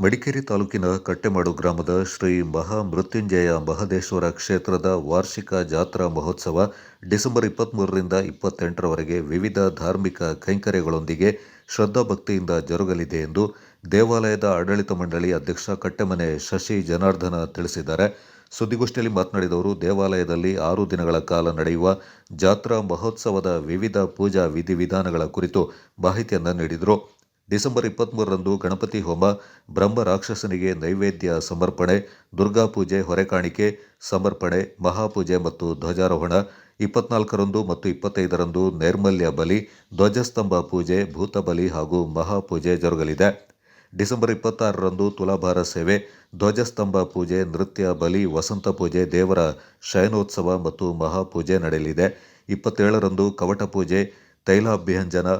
ಮಡಿಕೇರಿ ತಾಲೂಕಿನ ಕಟ್ಟೆಮಾಡು ಗ್ರಾಮದ ಶ್ರೀ ಮಹಾಮೃತ್ಯುಂಜಯ ಮಹದೇಶ್ವರ ಕ್ಷೇತ್ರದ ವಾರ್ಷಿಕ ಜಾತ್ರಾ ಮಹೋತ್ಸವ ಡಿಸೆಂಬರ್ ಇಪ್ಪತ್ತ್ಮೂರರಿಂದ ಇಪ್ಪತ್ತೆಂಟರವರೆಗೆ ವಿವಿಧ ಧಾರ್ಮಿಕ ಕೈಂಕರ್ಯಗಳೊಂದಿಗೆ ಶ್ರದ್ಧಾಭಕ್ತಿಯಿಂದ ಜರುಗಲಿದೆ ಎಂದು ದೇವಾಲಯದ ಆಡಳಿತ ಮಂಡಳಿ ಅಧ್ಯಕ್ಷ ಕಟ್ಟೆಮನೆ ಶಶಿ ಜನಾರ್ದನ ತಿಳಿಸಿದ್ದಾರೆ. ಸುದ್ದಿಗೋಷ್ಠಿಯಲ್ಲಿ ಮಾತನಾಡಿದವರು ದೇವಾಲಯದಲ್ಲಿ ಆರು ದಿನಗಳ ಕಾಲ ನಡೆಯುವ ಜಾತ್ರಾ ಮಹೋತ್ಸವದ ವಿವಿಧ ಪೂಜಾ ವಿಧಿವಿಧಾನಗಳ ಕುರಿತು ಮಾಹಿತಿಯನ್ನು ನೀಡಿದರು. ಡಿಸೆಂಬರ್ ಇಪ್ಪತ್ತ್ಮೂರರಂದು ಗಣಪತಿ ಹೋಮ, ಬ್ರಹ್ಮ ರಾಕ್ಷಸನಿಗೆ ನೈವೇದ್ಯ ಸಮರ್ಪಣೆ, ದುರ್ಗಾ ಪೂಜೆ ಹೊರೆಕಾಣಿಕೆ ಸಮರ್ಪಣೆ, ಮಹಾಪೂಜೆ ಮತ್ತು ಧ್ವಜಾರೋಹಣ, ಇಪ್ಪತ್ನಾಲ್ಕರಂದು ಮತ್ತು ಇಪ್ಪತ್ತೈದರಂದು ನೈರ್ಮಲ್ಯ ಬಲಿ, ಧ್ವಜಸ್ತಂಭ ಪೂಜೆ ಭೂತಬಲಿ ಹಾಗೂ ಮಹಾಪೂಜೆ ಜರುಗಲಿದೆ. ಡಿಸೆಂಬರ್ ಇಪ್ಪತ್ತಾರರಂದು ತುಲಾಭಾರ ಸೇವೆ, ಧ್ವಜಸ್ತಂಭ ಪೂಜೆ, ನೃತ್ಯ ಬಲಿ, ವಸಂತ ಪೂಜೆ, ದೇವರ ಶಯನೋತ್ಸವ ಮತ್ತು ಮಹಾಪೂಜೆ ನಡೆಯಲಿದೆ. ಇಪ್ಪತ್ತೇಳರಂದು ಕವಟ ಪೂಜೆ, ತೈಲಾಭ್ಯಂಜನ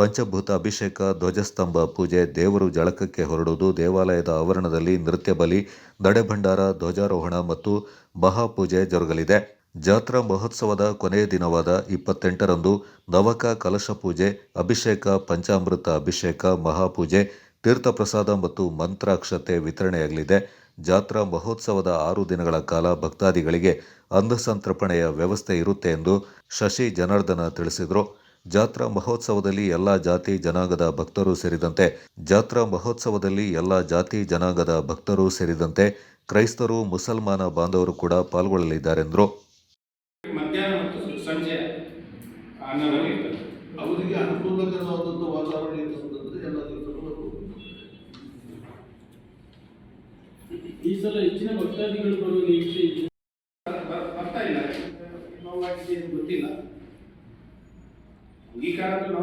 ಪಂಚಭೂತ ಅಭಿಷೇಕ, ಧ್ವಜಸ್ತಂಭ, ಪೂಜೆ, ದೇವರು ಜಳಕಕ್ಕೆ ಹೊರಡುವುದು, ದೇವಾಲಯದ ಆವರಣದಲ್ಲಿ ನೃತ್ಯ ಬಲಿ, ದಡೆಭಂಡಾರ, ಧ್ವಜಾರೋಹಣ ಮತ್ತು ಮಹಾಪೂಜೆ ಜರುಗಲಿದೆ. ಜಾತ್ರಾ ಮಹೋತ್ಸವದ ಕೊನೆಯ ದಿನವಾದ ಇಪ್ಪತ್ತೆಂಟರಂದು ನವಕ ಕಲಶ ಪೂಜೆ, ಅಭಿಷೇಕ, ಪಂಚಾಮೃತ ಅಭಿಷೇಕ, ಮಹಾಪೂಜೆ, ತೀರ್ಥಪ್ರಸಾದ ಮತ್ತು ಮಂತ್ರಾಕ್ಷತೆ ವಿತರಣೆಯಾಗಲಿದೆ. ಜಾತ್ರಾ ಮಹೋತ್ಸವದ ಆರು ದಿನಗಳ ಕಾಲ ಭಕ್ತಾದಿಗಳಿಗೆ ಅಂಧಸಂತ್ರಪಣೆಯ ವ್ಯವಸ್ಥೆ ಇರುತ್ತೆ ಎಂದು ಶಶಿ ಜನಾರ್ದನ ತಿಳಿಸಿದರು. ಜಾತ್ರಾ ಮಹೋತ್ಸವದಲ್ಲಿ ಎಲ್ಲ ಜಾತಿ ಜನಾಂಗದ ಭಕ್ತರು ಸೇರಿದಂತೆ ಜಾತ್ರಾ ಮಹೋತ್ಸವದಲ್ಲಿ ಎಲ್ಲ ಜಾತಿ ಜನಾಂಗದ ಭಕ್ತರು ಸೇರಿದಂತೆ ಕ್ರೈಸ್ತರು ಮುಸಲ್ಮಾನ ಬಾಂಧವರು ಕೂಡ ಪಾಲ್ಗೊಳ್ಳಲಿದ್ದಾರೆಂದರು. ಮಧ್ಯಾಹ್ನ ಮತ್ತು ಸಂಜೆ ಅನ್ನದಾನ ಇರ್ತದೆ ಅವರಿಗೆ ಅನುಕೂಲಕರವಾದಂಥ ವಾತಾವರಣ ಇರ್ತದಂದ್ರೆ ಎಲ್ಲ ದಿವಸಗಳು ಬರ್ಬೋದು. ಈ ಸಲ ಹೆಚ್ಚಿನ ಭಕ್ತಾದಿಗಳು ಬರುವ ನಿರೀಕ್ಷೆ ಬರ್ತಾ ಇಲ್ಲ. ನೋವಾಗಿದೆ ಗೊತ್ತಿಲ್ಲ. अंगीकार ना